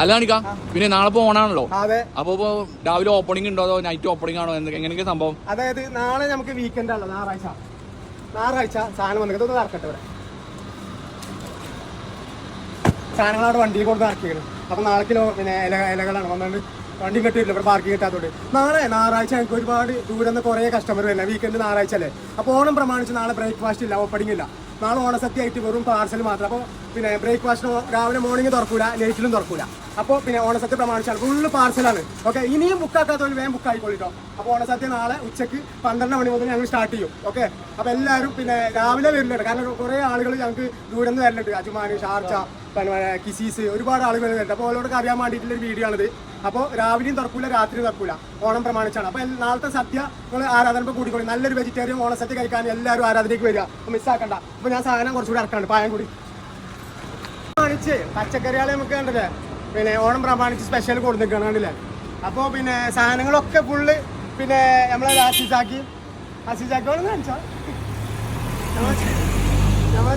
അല്ല കാണിക്ക പിന്നെ നാളെ ഇപ്പൊ ഓണാണല്ലോ. അപ്പൊ ഇപ്പൊ രാവിലെ ഓപ്പണിംഗ് ഉണ്ടോ അതോ നൈറ്റ് ഓപ്പണിംഗ് ആണോ? എങ്ങനെയൊക്കെ സംഭവം? അതായത് നാളെ നമുക്ക് വീക്കെൻഡ് ആണല്ലോ ഞായറാഴ്ച. ഞായറാഴ്ച സാധനം വന്നിട്ട് ഒന്ന് ഇറക്കട്ടെ ഇവിടെ. സാധനങ്ങൾ അവിടെ വണ്ടിയിൽ കൊണ്ട് ഇറക്കിയാണ് അപ്പൊ നാളെ കിലോ പിന്നെ ഇല ഇലകളാണ്. വന്നുകൊണ്ട് വണ്ടി കിട്ടിയില്ല ഇവിടെ പാർക്കിംഗ് കിട്ടാത്തോണ്ട്. നാളെ ഞായറാഴ്ച ഞങ്ങൾക്ക് ഒരുപാട് ദൂരം നിന്ന് കുറേ കസ്റ്റമർ വരുന്നത് വീക്കെൻഡ് ഞായറാഴ്ച അല്ലേ? അപ്പോൾ ഓണം പ്രമാണിച്ച് നാളെ ബ്രേക്ക്ഫാസ്റ്റ് ഇല്ല ഓപ്പണിംഗ് ഇല്ല. നാളെ ഓണസദ്യ ആയിട്ട് വെറും പാർസൽ മാത്രം. അപ്പോൾ പിന്നെ ബ്രേക്ക്ഫാസ്റ്റിന് രാവിലെ മോർണിംഗ് തുറക്കൂല നൈറ്റിലും തുറക്കൂല. അപ്പോൾ പിന്നെ ഓണസദ്യ പ്രമാണിച്ചാണ്. ഫുള്ള് പാർസലാണ് ഓക്കെ ഇനിയും ബുക്കാക്കാത്തവർ വേഗം ബുക്ക് ആയിക്കോളിട്ടോ. അപ്പോൾ ഓണസദ്യ നാളെ ഉച്ചയ്ക്ക് പന്ത്രണ്ട് മണി മുതൽ ഞങ്ങൾ സ്റ്റാർട്ട് ചെയ്യും. ഓക്കെ അപ്പോൾ എല്ലാവരും പിന്നെ രാവിലെ വരുന്നുണ്ട്. കാരണം കുറേ ആളുകൾ ഞങ്ങൾക്ക് ദൂരം നിന്ന് വരുന്നുണ്ട് അജുമാൻ ഷാർജ കിസീസ് ഒരുപാട് ആളുകൾ വരുന്നുണ്ട്. അപ്പോൾ അവരോടൊക്കെ അറിയാൻ വേണ്ടിയിട്ടുള്ള ഒരു വീഡിയോ ആണിത്. അപ്പോൾ രാവിലെയും തുറക്കൂല രാത്രിയും തുറക്കൂല. ഓണം പ്രമാണിച്ചാണ്. അപ്പോൾ നാളത്തെ സദ്യ നിങ്ങൾ ആരാധന കൂടിക്കോളി. നല്ലൊരു വെജിറ്റേറിയൻ ഓണ സദ്യ കഴിക്കാൻ എല്ലാവരും ആരാധനയ്ക്ക് വരിക. അപ്പോൾ മിസ്സാക്കണ്ട അപ്പോൾ ഞാൻ സാധനം കുറച്ചുകൂടി ഇറക്കാണ്ട് പായം കൂടി. പ്രമാണിച്ച് പച്ചക്കറികൾ നമുക്ക് കണ്ടില്ലേ? പിന്നെ ഓണം പ്രമാണിച്ച് സ്പെഷ്യൽ കൊടുത്തേക്കാണ് കണ്ടില്ലേ? അപ്പോൾ പിന്നെ സാധനങ്ങളൊക്കെ ഫുള്ള് പിന്നെ നമ്മളെ ആശിസാക്കി ആശിസാക്കി കാണിച്ചോ?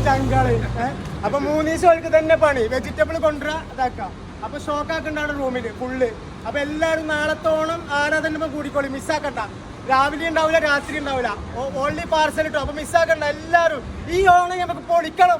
ചങ്കാൾ അപ്പൊ മൂന്ന് ദിവസം തന്നെ പണി. വെജിറ്റബിൾ കൊണ്ടുവരാ ഇതാക്കാം. അപ്പൊ ഷോക്ക് ആക്കണ്ടാണ് റൂമിൽ ഫുള്ള് അപ്പൊ എല്ലാവരും നാളത്തോണം ആരാധന കൂടിക്കോളി. മിസ്സാക്കണ്ട രാവിലെ ഉണ്ടാവില്ല രാത്രി ഉണ്ടാവില്ല ഓൺലി പാർസൽ കിട്ടും അപ്പൊ മിസ്സാക്കണ്ട എല്ലാരും. ഈ ഓണം നമുക്ക് പൊളിക്കണം.